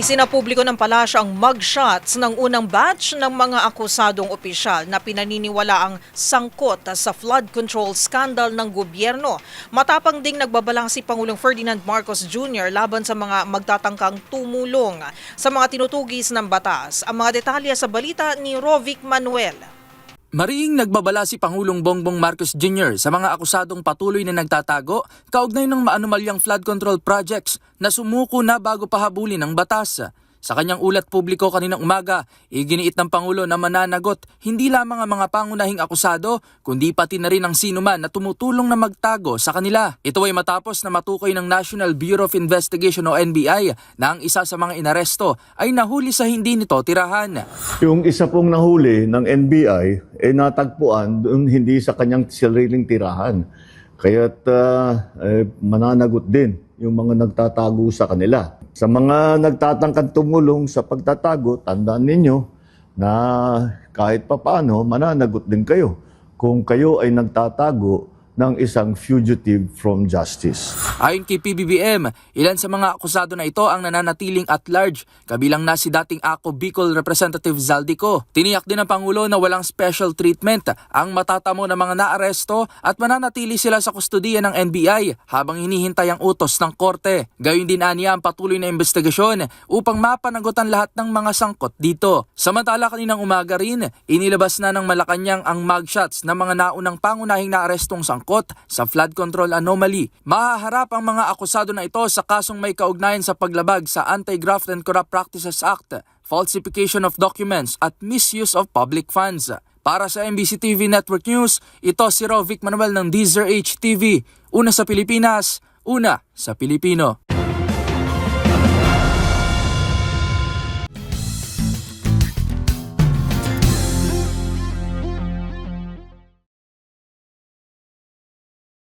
Isinapubliko ng palasyo ang mugshots ng unang batch ng mga akusadong opisyal na pinaniniwala ang sangkot sa flood control scandal ng gobyerno. Matapang ding nagbabalang si Pangulong Ferdinand Marcos Jr. laban sa mga magtatangkang tumulong sa mga tinutugis ng batas. Ang mga detalye sa balita ni Rovic Manuel. Mariing nagbabala si Pangulong Bongbong Marcos Jr. sa mga akusadong patuloy na nagtatago kaugnay ng maanumalyang flood control projects na sumuko na bago pahabulin ng batas. Sa kanyang ulat publiko kaninang umaga, iginiit ng Pangulo na mananagot hindi lamang ang mga pangunahing akusado, kundi pati na rin ang sinuman na tumutulong na magtago sa kanila. Ito ay matapos na matukoy ng National Bureau of Investigation o NBI na ang isa sa mga inaresto ay nahuli sa hindi nito tirahan. Yung isa pong nahuli ng NBI, eh natagpuan doon hindi sa kanyang sariling tirahan. Kaya't ah, eh, mananagot din yung mga nagtatago sa kanila. Sa mga nagtatangkang tumulong sa pagtatago, tandaan ninyo na kahit papano, mananagot din kayo. Kung kayo ay nagtatago ng isang fugitive from justice. Ayon kay PBBM, ilan sa mga akusado na ito ang nananatiling at large, kabilang na si dating Ako Bicol Representative Zaldico. Tiniyak din ng Pangulo na walang special treatment ang matatamo ng mga naaresto at mananatili sila sa kustudiya ng NBI habang hinihintay ang utos ng korte. Gayun din aniya ang patuloy na investigasyon upang mapanagutan lahat ng mga sangkot dito. Samantala kaninang umaga rin, inilabas na ng Malacanang ang mugshots ng mga naunang pangunahing naarestong sangkot sa flood control anomaly. Mahaharap ang mga akusado na ito sa kasong may kaugnayan sa paglabag sa Anti-Graft and Corrupt Practices Act, falsification of documents at misuse of public funds. Para sa MBC TV Network News, ito si Rovic Manuel ng Deezer HTV. Una sa Pilipinas, una sa Pilipino.